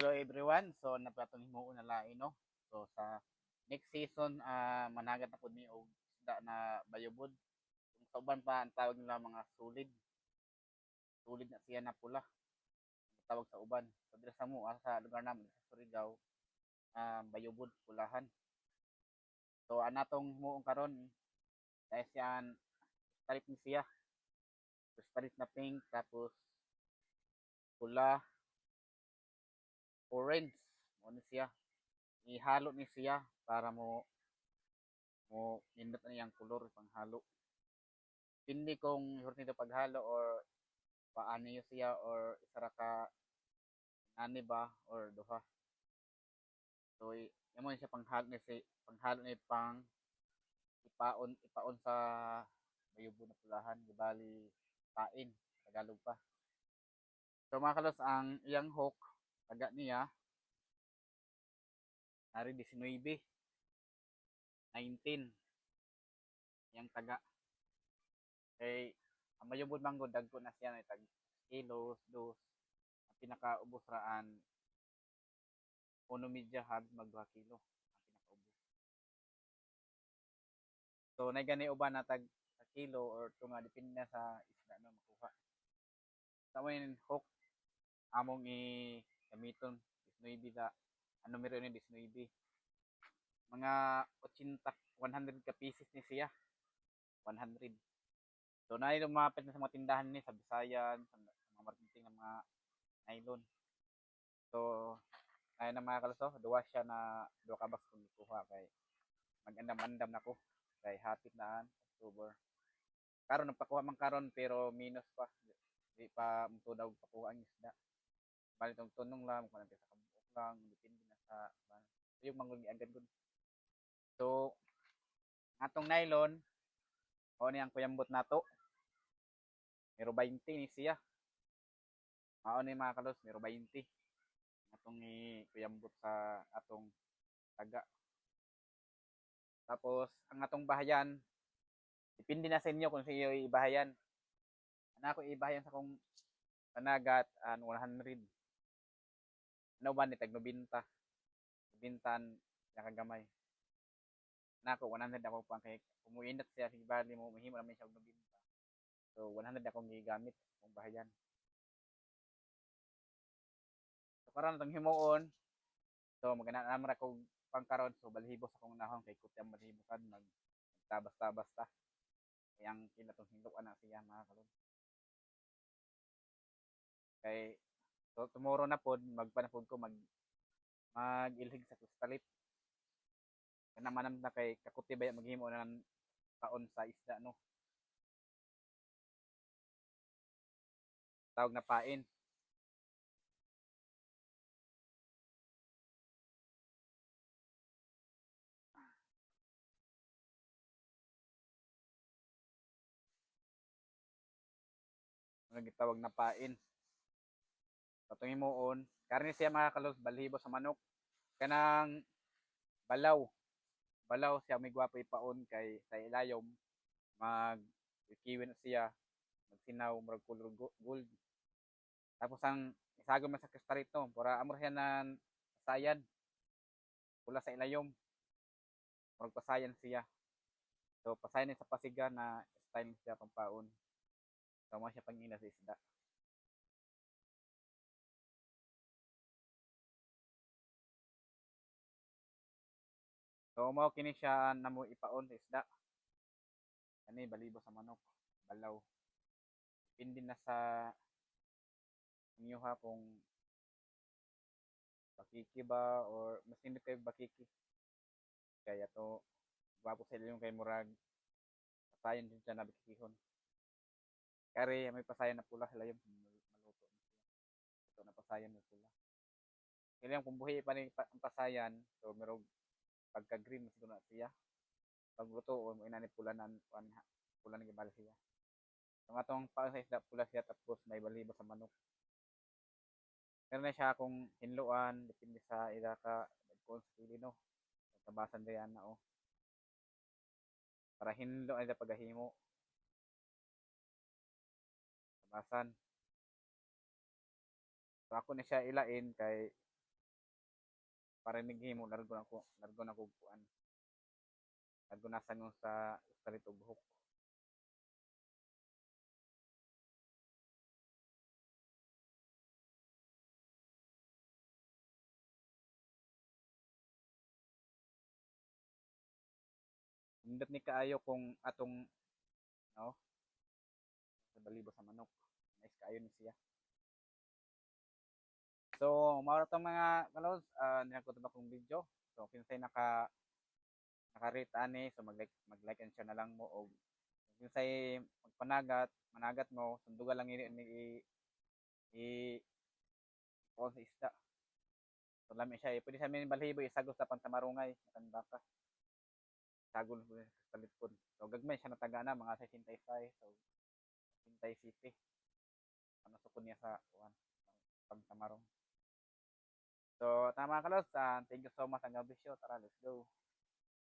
Hello everyone. So napatong himuon na lain no. So sa next season ah managat na pud mi og isda na bayobod. Kung sa pa ang tawag nila mga sulid. Sulid na siya na pula. Tawag sa uban. So dira sa mo ah, sa lugar namin sa Surigao ah bayobod pulahan. So anatong himuon karon dahil siyan tarik ni siya. Tapos tarik na pink tapos pula orange mo ni siya. Ihalo ni siya para mo mo nindot na yung color panghalo. Hindi kung hurot nito paghalo or paano yun siya or isa ra ka ani ba or duha. So y- yan mo siya panghalo ni si panghalo ni pang ipaon ipaon sa bayubo na pulahan. Gibali pain tagalog pa. So mga kalos ang iyang hook taga niya Ari 19 19 yang taga. Kay ang mayubod manggo dagko na siya na tag kilos dos. Ang pinakaubos raan uno media hag mag 2 kilo. Ang pinakaubos. So na gani uban na tag sa kilo or tunga depende sa isda na makuha. Sa mo hook among i gamiton 19 da ano meron ni 19 mga 80 100 ka pieces ni siya. 100 so na lumapit na sa mga tindahan ni sa Bisayan sa, sa mga marketing ng mga nylon. So kaya na mga kalso duwa siya na duwa ka box kung ikuha kay magandam-andam na ko. Kay hapit na October. Karon nagpakuha man karon pero minus pa. Di pa mutudaw pakuha ang isda bali tong tunong lang kung sa kabuok lang depende na sa ban so, yung mangugi agad gud so atong nylon o ni ang kuyambot nato mero 20 ni siya. Mao ni mga kalos mero 20 atong ni kuyambot sa atong taga. Tapos ang atong bahayan depende na sa inyo kung sa iyo ibahayan. Ana ko ibahayan sa kong panagat an 100 ano ba ni tag 90 bintan nakagamay. Nako 100 ako pang kay kumuinat siya sige bali mo mahimo naman siya og 90 so 100 akong gigamit kung bahayan. So karon tong himuon. So magana naman ako pangkaron. So balhibos akong nahon kay kutyang balhibos kan mag tabas-tabas ta. Kay ang kinatong hinduan na siya mga kalon. Kay So tomorrow na pod magpanapod ko mag magilhig sa kristalit. Kana manam na kay kakuti baya maghimo na ng taon sa isda no. Tawag na pain. Ano gitawag na pain. Katong himuon, karne siya mga kalos balhibo sa manok. Kanang balaw. Balaw siya may gwapo ipaon kay sa ilayom mag kiwin siya magsinaw murag color go- gold. Tapos ang isagom man sa kristalito, para amor siya na pasayan. Pula sa ilayom. Murag pasayan siya. So pasayan sa pasiga na style siya pampaon. So mo siya pangina sa isda. So mao kini siya namo ipaon sa isda. Kani balibo sa manok, balaw. Depende na sa inyo ha kung bakiki ba or mas hindi kayo bakiki. Kaya to gwapo sa yung kay murag pasayan din siya na bakikihon. Kare may pasayan na pula yung maluto. Ito na pasayan na pula. Kaya kung buhi pa ni pasayan, so merong pagka green mas na siya. Pagluto o mo inani pula ha pula na gibali siya so nga tong pa sa isda pula siya tapos may balibo sa manok. Meron na siya kung hinluan depende sa ida ka kung sa no? Tabasan diyan na oh para hinlo ay pagahimo tabasan. So ako na siya ilain kay para naghimo largo na ko largo na ko kuan largo na sa nung sa salit buhok Nindot ni kaayo kung atong no sa balibo sa manok. Nice kaayo ni siya. So, mao to mga kalos, uh, niya ko ba kong video. So, kinsay naka naka-rate ani, so mag-like mag-like and share na lang mo og kinsay magpanagat, managat mo, sundugan lang ini ni i, o sa isda. So, lami siya. eh. Pwede sa min balhibo isagos sa pantamarungay, matan baka. Sagol sa litpod. So, gagmay siya nataga na, mga 65. So, 60 city. Ano sukod niya sa kuan pagtamarong. So, tama ka, Los. Ah, thank you so much. Ang gabisyo. Tara, let's go.